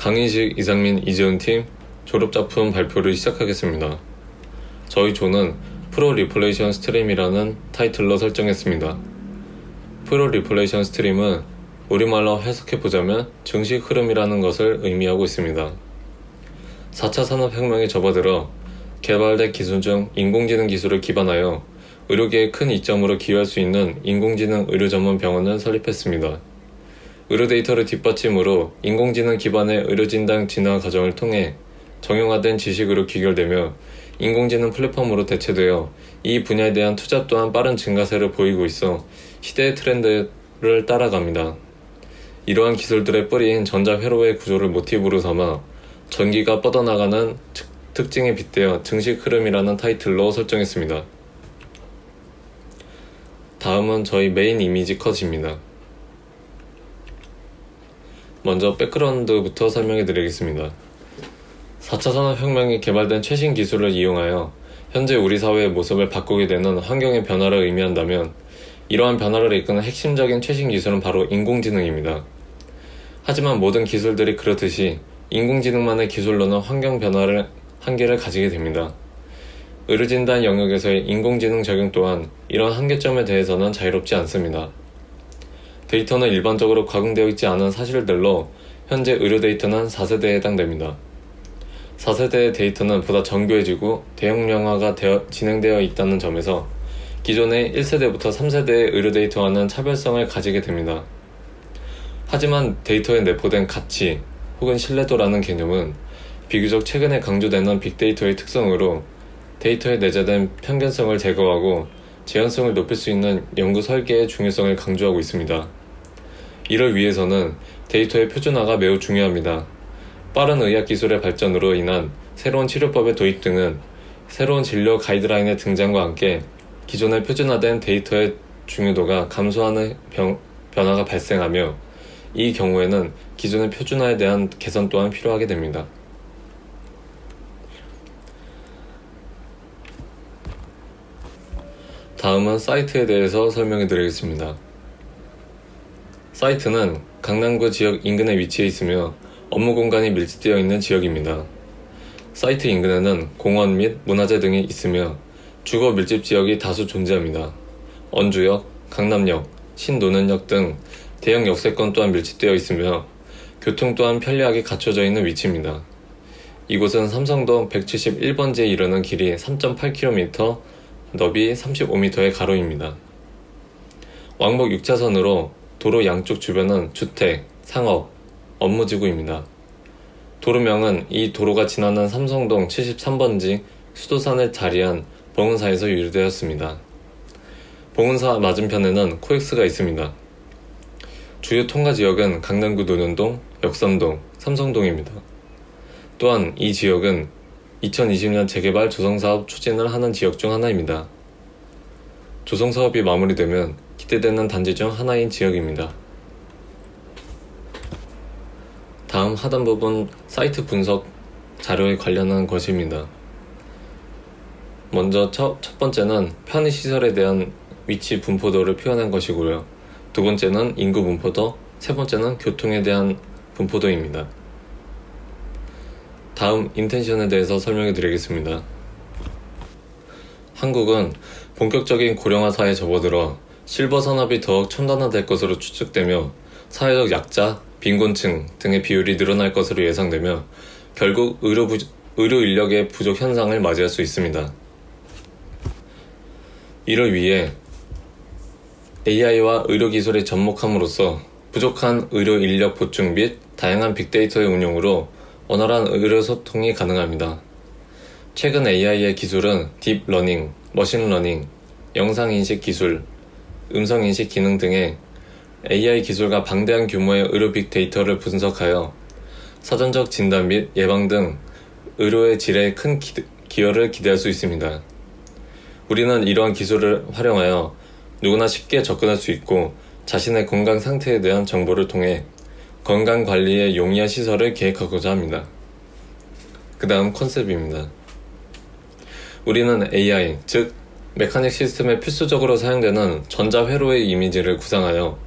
강인식, 이상민, 이재훈 팀 졸업작품 발표를 시작하겠습니다. 저희 조는 프로 리플레이션 스트림이라는 타이틀로 설정했습니다. 프로 리플레이션 스트림은 우리말로 해석해보자면 증식 흐름이라는 것을 의미하고 있습니다. 4차 산업혁명에 접어들어 개발된 기술 중 인공지능 기술을 기반하여 의료계의 큰 이점으로 기여할 수 있는 인공지능 의료 전문 병원을 설립했습니다. 의료 데이터를 뒷받침으로 인공지능 기반의 의료진단 진화 과정을 통해 정형화된 지식으로 귀결되며 인공지능 플랫폼으로 대체되어 이 분야에 대한 투자 또한 빠른 증가세를 보이고 있어 시대의 트렌드를 따라갑니다. 이러한 기술들의 뿌리인 전자회로의 구조를 모티브로 삼아 전기가 뻗어나가는 특- 특징에 빗대어 증식 흐름이라는 타이틀로 설정했습니다. 다음은 저희 메인 이미지 컷입니다. 먼저 백그라운드부터 설명해 드리겠습니다. 4차 산업혁명이 개발된 최신 기술을 이용하여 현재 우리 사회의 모습을 바꾸게 되는 환경의 변화를 의미한다면 이러한 변화를 이끄는 핵심적인 최신 기술은 바로 인공지능입니다. 하지만 모든 기술들이 그렇듯이 인공지능만의 기술로는 환경 변화를 한계를 가지게 됩니다. 의료진단 영역에서의 인공지능 적용 또한 이런 한계점에 대해서는 자유롭지 않습니다. 데이터는 일반적으로 각용되어 있지 않은 사실들로 현재 의료 데이터는 4세대에 해당됩니다. 4세대의 데이터는 보다 정교해지고 대용량화가 되어- 진행되어 있다는 점에서 기존의 1세대부터 3세대의 의료 데이터와는 차별성을 가지게 됩니다. 하지만 데이터에 내포된 가치 혹은 신뢰도라는 개념은 비교적 최근에 강조되는 빅데이터의 특성으로 데이터에 내재된 편견성을 제거하고 재현성을 높일 수 있는 연구 설계의 중요성을 강조하고 있습니다. 이를 위해서는 데이터의 표준화가 매우 중요합니다. 빠른 의학 기술의 발전으로 인한 새로운 치료법의 도입 등은 새로운 진료 가이드라인의 등장과 함께 기존의 표준화된 데이터의 중요도가 감소하는 병- 변화가 발생하며 이 경우에는 기존의 표준화에 대한 개선 또한 필요하게 됩니다. 다음은 사이트에 대해서 설명해 드리겠습니다. 사이트는 강남구 지역 인근에 위치해 있으며 업무 공간이 밀집되어 있는 지역입니다. 사이트 인근에는 공원 및 문화재 등이 있으며 주거 밀집 지역이 다수 존재합니다. 언주역, 강남역, 신노년역 등 대형 역세권 또한 밀집되어 있으며 교통 또한 편리하게 갖춰져 있는 위치입니다. 이곳은 삼성동 171번지에 이르는 길이 3.8km, 너비 35m의 가로입니다. 왕복 6차선으로 도로 양쪽 주변은 주택, 상업, 업무지구입니다. 도로명은 이 도로가 지나는 삼성동 73번지 수도산에 자리한 봉은사에서 유래되었습니다. 봉은사 맞은편에는 코엑스가 있습니다. 주요 통과 지역은 강남구 노년동, 역삼동, 삼성동입니다. 또한 이 지역은 2020년 재개발 조성사업 추진을 하는 지역 중 하나입니다. 조성사업이 마무리되면 기대되는 단지 중 하나인 지역입니다. 다음 하단 부분 사이트 분석 자료에 관련한 것입니다. 먼저 첫, 첫 번째는 편의시설에 대한 위치 분포도를 표현한 것이고요. 두 번째는 인구 분포도, 세 번째는 교통에 대한 분포도입니다. 다음 인텐션에 대해서 설명해 드리겠습니다. 한국은 본격적인 고령화 사회에 접어들어 실버 산업이 더욱 첨단화될 것으로 추측되며 사회적 약자, 빈곤층 등의 비율이 늘어날 것으로 예상되며 결국 의료, 부, 의료 인력의 부족 현상을 맞이할 수 있습니다. 이를 위해 AI와 의료 기술에 접목함으로써 부족한 의료 인력 보충 및 다양한 빅데이터의 운용으로 원활한 의료 소통이 가능합니다. 최근 AI의 기술은 딥러닝, 머신러닝, 영상인식 기술, 음성 인식 기능 등의 AI 기술과 방대한 규모의 의료 빅데이터를 분석하여 사전적 진단 및 예방 등 의료의 질에 큰 기, 기여를 기대할 수 있습니다. 우리는 이러한 기술을 활용하여 누구나 쉽게 접근할 수 있고 자신의 건강 상태에 대한 정보를 통해 건강 관리에 용이한 시설을 계획하고자 합니다. 그 다음 컨셉입니다. 우리는 AI, 즉 메카닉 시스템에 필수적으로 사용되는 전자회로의 이미지를 구상하여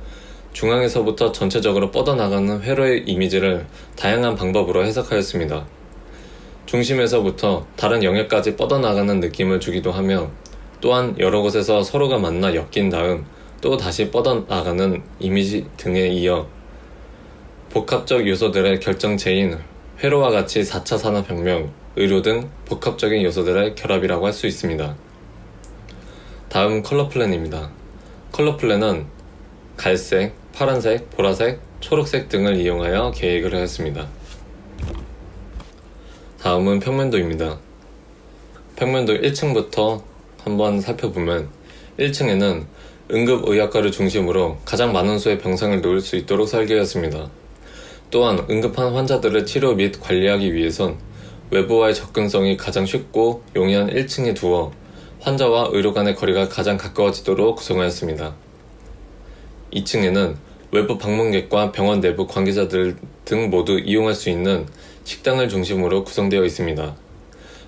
중앙에서부터 전체적으로 뻗어나가는 회로의 이미지를 다양한 방법으로 해석하였습니다. 중심에서부터 다른 영역까지 뻗어나가는 느낌을 주기도 하며 또한 여러 곳에서 서로가 만나 엮인 다음 또 다시 뻗어나가는 이미지 등에 이어 복합적 요소들의 결정체인 회로와 같이 4차 산업혁명, 의료 등 복합적인 요소들의 결합이라고 할 수 있습니다. 다음 컬러 플랜입니다. 컬러 플랜은 갈색, 파란색, 보라색, 초록색 등을 이용하여 계획을 하였습니다. 다음은 평면도입니다. 평면도 1층부터 한번 살펴보면 1층에는 응급의학과를 중심으로 가장 많은 수의 병상을 놓을 수 있도록 설계하였습니다. 또한 응급한 환자들을 치료 및 관리하기 위해선 외부와의 접근성이 가장 쉽고 용이한 1층에 두어 환자와 의료 간의 거리가 가장 가까워지도록 구성하였습니다. 2층에는 외부 방문객과 병원 내부 관계자들 등 모두 이용할 수 있는 식당을 중심으로 구성되어 있습니다.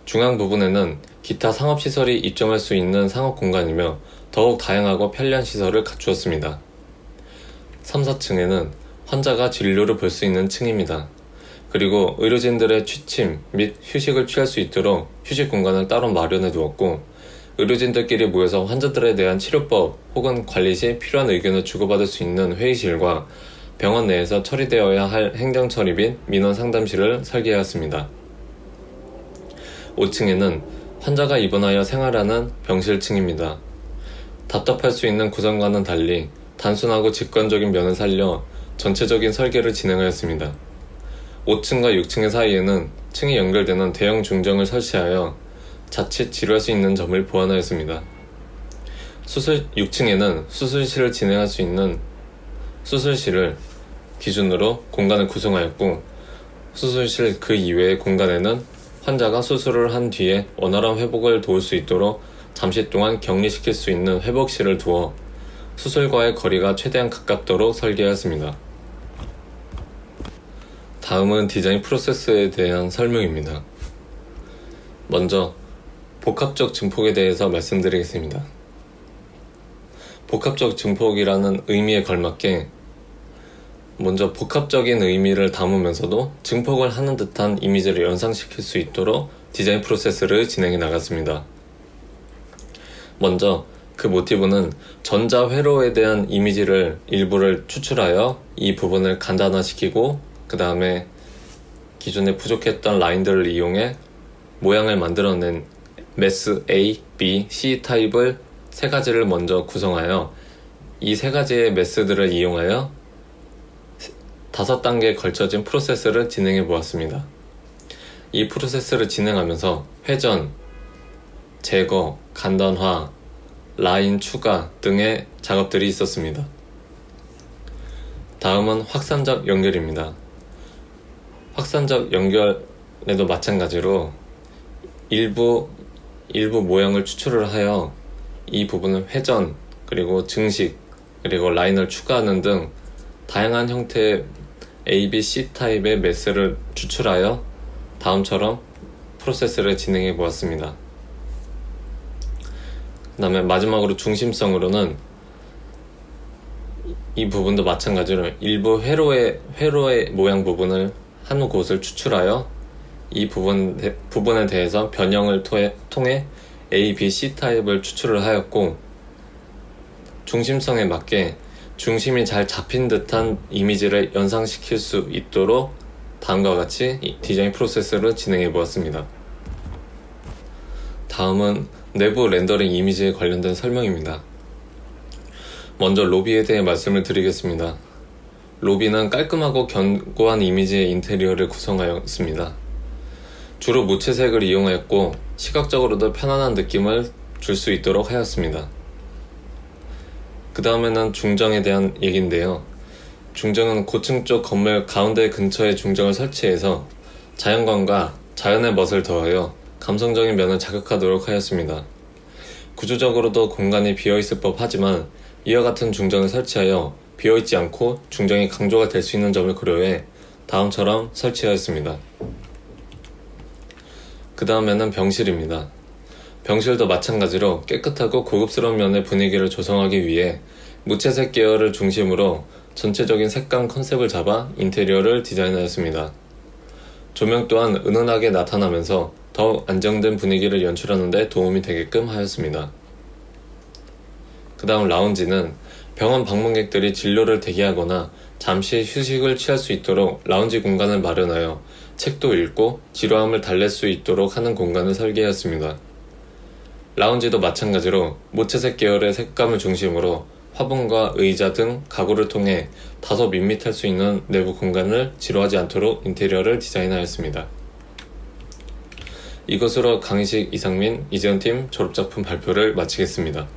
중앙 부분에는 기타 상업시설이 입점할 수 있는 상업 공간이며 더욱 다양하고 편리한 시설을 갖추었습니다. 3, 4층에는 환자가 진료를 볼 수 있는 층입니다. 그리고 의료진들의 취침 및 휴식을 취할 수 있도록 휴식 공간을 따로 마련해 두었고 의료진들끼리 모여서 환자들에 대한 치료법 혹은 관리 시 필요한 의견을 주고받을 수 있는 회의실과 병원 내에서 처리되어야 할 행정 처리 및 민원 상담실을 설계하였습니다. 5층에는 환자가 입원하여 생활하는 병실층입니다. 답답할 수 있는 구성과는 달리 단순하고 직관적인 면을 살려 전체적인 설계를 진행하였습니다. 5층과 6층의 사이에는 층이 연결되는 대형 중정을 설치하여 자칫 지루할 수 있는 점을 보완하였습니다. 수술 6층에는 수술실을 진행할 수 있는 수술실을 기준으로 공간을 구성하였고 수술실 그 이외의 공간에는 환자가 수술을 한 뒤에 원활한 회복을 도울 수 있도록 잠시 동안 격리시킬 수 있는 회복실을 두어 수술과의 거리가 최대한 가깝도록 설계하였습니다. 다음은 디자인 프로세스에 대한 설명입니다. 먼저 복합적 증폭에 대해서 말씀드리겠습니다. 복합적 증폭이라는 의미에 걸맞게 먼저 복합적인 의미를 담으면서도 증폭을 하는 듯한 이미지를 연상시킬 수 있도록 디자인 프로세스를 진행해 나갔습니다. 먼저 그 모티브는 전자 회로에 대한 이미지를 일부를 추출하여 이 부분을 간단화시키고 그 다음에 기존에 부족했던 라인들을 이용해 모양을 만들어낸 메스 A, B, C 타입을 세 가지를 먼저 구성하여 이 세 가지의 메스들을 이용하여 다섯 단계에 걸쳐진 프로세스를 진행해 보았습니다. 이 프로세스를 진행하면서 회전, 제거, 간단화, 라인 추가 등의 작업들이 있었습니다. 다음은 확산적 연결입니다. 확산적 연결에도 마찬가지로 일부 일부 모형을 추출을 하여 이 부분을 회전 그리고 증식 그리고 라인을 추가하는 등 다양한 형태의 A, B, C 타입의 매스를 추출하여 다음처럼 프로세스를 진행해 보았습니다. 그 다음에 마지막으로 중심성으로는 이 부분도 마찬가지로 일부 회로의 회로의 모양 부분을 한 곳을 추출하여 이 부분 부분에 대해서 변형을 통해, 통해 A, B, C 타입을 추출을 하였고 중심성에 맞게 중심이 잘 잡힌 듯한 이미지를 연상시킬 수 있도록 다음과 같이 디자인 프로세스를 진행해 보았습니다. 다음은 내부 렌더링 이미지에 관련된 설명입니다. 먼저 로비에 대해 말씀을 드리겠습니다. 로비는 깔끔하고 견고한 이미지의 인테리어를 구성하였습니다. 주로 무채색을 이용하였고 시각적으로도 편안한 느낌을 줄 수 있도록 하였습니다. 그 다음에는 중정에 대한 얘기인데요. 중정은 고층 쪽 건물 가운데 근처에 중정을 설치해서 자연광과 자연의 멋을 더하여 감성적인 면을 자극하도록 하였습니다. 구조적으로도 공간이 비어있을 법 하지만 이와 같은 중정을 설치하여 비어있지 않고 중정이 강조가 될 수 있는 점을 고려해 다음처럼 설치하였습니다. 그 다음에는 병실입니다. 병실도 마찬가지로 깨끗하고 고급스러운 면의 분위기를 조성하기 위해 무채색 계열을 중심으로 전체적인 색감 컨셉을 잡아 인테리어를 디자인하였습니다. 조명 또한 은은하게 나타나면서 더욱 안정된 분위기를 연출하는 데 도움이 되게끔 하였습니다. 그 다음 라운지는 병원 방문객들이 진료를 대기하거나 잠시 휴식을 취할 수 있도록 라운지 공간을 마련하여 책도 읽고 지루함을 달랠 수 있도록 하는 공간을 설계하였습니다. 라운지도 마찬가지로 모채색 계열의 색감을 중심으로 화분과 의자 등 가구를 통해 다소 밋밋할 수 있는 내부 공간을 지루하지 않도록 인테리어를 디자인하였습니다. 이것으로 강의식 이상민, 이재현 팀 졸업작품 발표를 마치겠습니다.